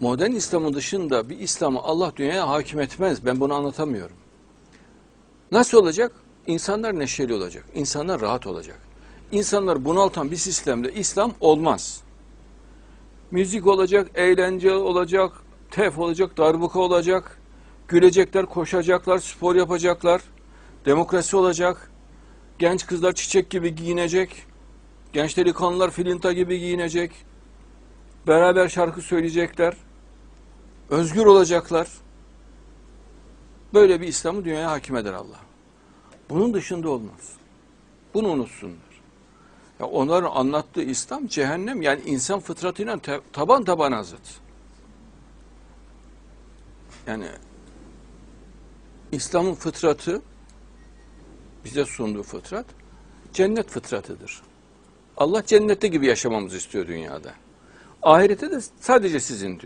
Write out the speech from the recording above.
modern İslam'ın dışında bir İslam'ı Allah dünyaya hakim etmez. Ben bunu anlatamıyorum. Nasıl olacak? İnsanlar neşeli olacak. İnsanlar rahat olacak. İnsanlar bunaltan bir sistemde İslam olmaz. Müzik olacak, eğlence olacak, tef olacak, darbuka olacak. Gülecekler, koşacaklar, spor yapacaklar. Demokrasi olacak. Genç kızlar çiçek gibi giyinecek. Genç delikanlılar filinta gibi giyinecek. Beraber şarkı söyleyecekler. Özgür olacaklar. Böyle bir İslam'ı dünyaya hakim eder Allah. Bunun dışında olmaz. Bunu unutsunlar. Ya onların anlattığı İslam cehennem yani insan fıtratıyla te- taban tabana zıt. Yani İslam'ın fıtratı bize sunduğu fıtrat cennet fıtratıdır. Allah cennette gibi yaşamamızı istiyor dünyada. Ahirete de sadece sizin diyor.